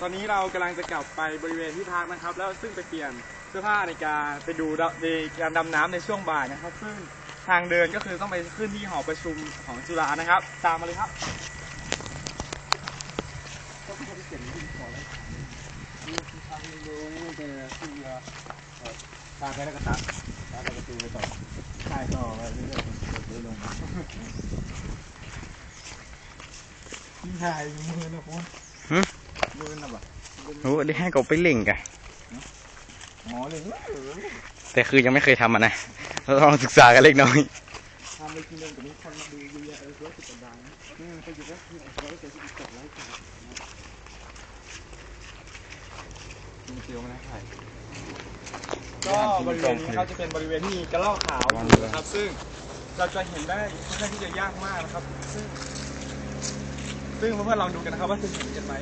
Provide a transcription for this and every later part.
ตอนนี้เรากำลังจะกลับไปบริเวณที่พักนะครับ แล้วซึ่งไปเปลี่ยนเสื้อผ้าในการไปดูดในการดำน้ำในช่วงบ่ายนะครับ ซึ่งทางเดินก็คือต้องไปขึ้นที่หอประชุมของจุฬานะครับ ตามมาเลยครับทางไปแล้วก็ตัดทางไปประตูไปต่อใช่ต่อไปเรื่อยๆเรื่อยๆลงมาที่ ถ่ายมือนะพ่อหึมือนะบ่โอ้ได้ให้เขาไปเล่งกันหมอเลยแต่คือยังไม่เคยทำอะนะเราลองศึกษากันเล็กน้อยทำไปทีนึงกับนี้คนมาดูเยอะแยะเออร้อยสิบกว่าดังอืมไปอยู่ก็คือร้อยเจ็ดสิบเจ็ดร้อยกว่ามีเตียวมาถ่ายก็บริเวณนี้นะครับจะเป็นบริเวณที่มีกระรอกขาวอยู่นะครับ ซึ่งเราจะเห็นได้ค่อนข้างที่จะยากมากนะครับ ซึ่ง ซึ่งเพื่อนๆลองดูกันนะครับว่าจะเห็นกันไหม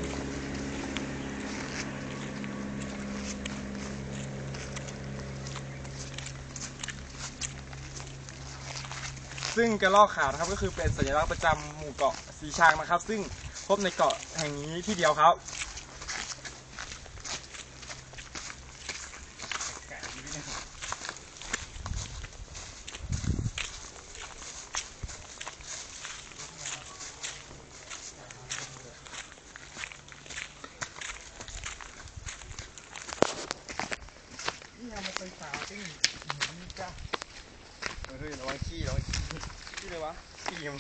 ซึ่งกระรอกขาวนะครับก็คือเป็นสัญลักษณ์ประจำหมู่เกาะสีชางนะครับ ซึ่งพบในเกาะแห่งนี้ที่เดียวครับ นี่มันเป็นสาวจริงนี่จ้าเฮ้ยระวังขี้ระวังขี้ขี้เลยวะขี้ยัง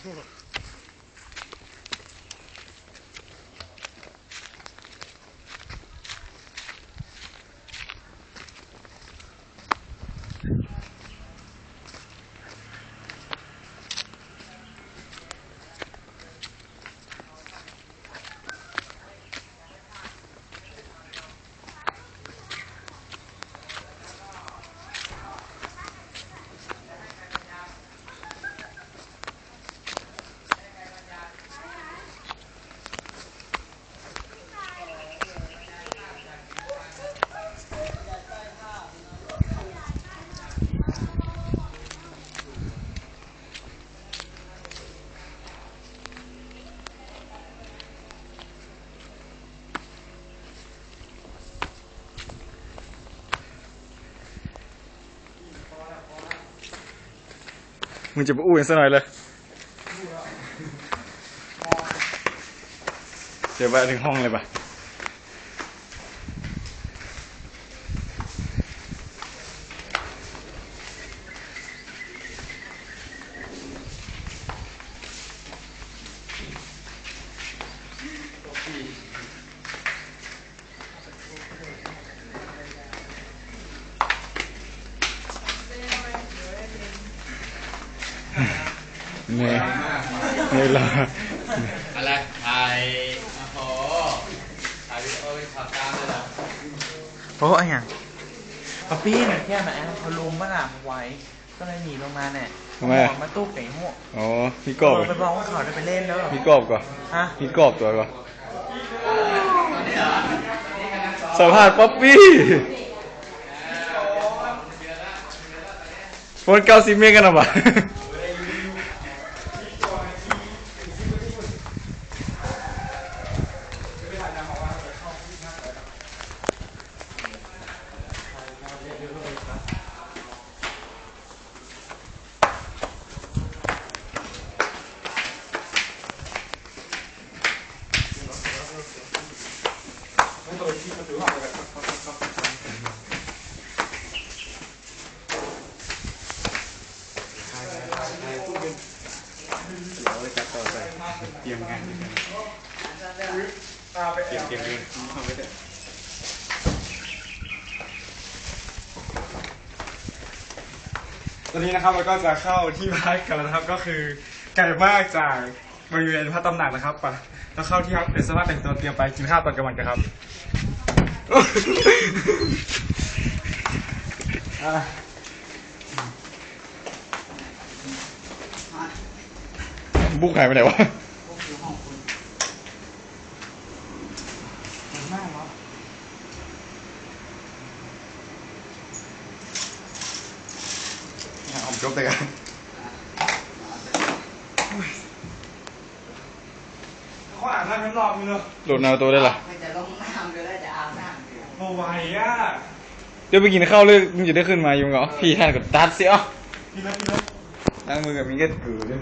มึงจะไปอู้กันซะหน่อยเลยเดี๋ยวไปถึงห้องเลยปะ เนี่ยเนี่ยละอะไรถ่ายโอ้โหถ่ายวิดีโอเป็นช็อตกลางเลยเหรอโอ้ยยังป๊อปปี้น่ะแค่มาแอบพอลุมมาหลังไว้ ก็เลยหนีลงมาเนี่ยทำไมหอะมอมาตู้ไก่หมวกอ๋อมีกรอบเออเหรไปอบอกว่าเขาจะไปเล่นแล้วเหรอมีกรอบก่อนฮะมีกรอบตัวก่อนสัมภาษณ์ป๊อปปี้โฟนเก้าสิบเมกกันนะบ่ะ เตรียมงานด้วยกันเตรียมเตรียมเงินเอาไปเถอะตอนนี้นะครับเราก็จะเข้าที่พักกันแล้วนะครับก็คือไกลมากจากบริเวณพระตำหนักนะครับไปแล้วเข้าที่พักเป็นสภาพแต่งตัวเตรียมไปกินข้าวตอนกลางวันกันครับอะบุกหายไปไหนวะผมจบแต่กัน เขาอาบ น้ำข้างนอกมึงเนอะโดดแนวตัวได้หรอมันจะลงน้ำก็ได้จะอาบน้ำโมไหวอะเดี๋ยวไปกินข้าวเลยมึงจะได้ขึ้นมาอยู่เหรอพี่ท่านกับตัดสิอ๋อพี่นะพี่นะล้างมือกับมีแค่ถือเลย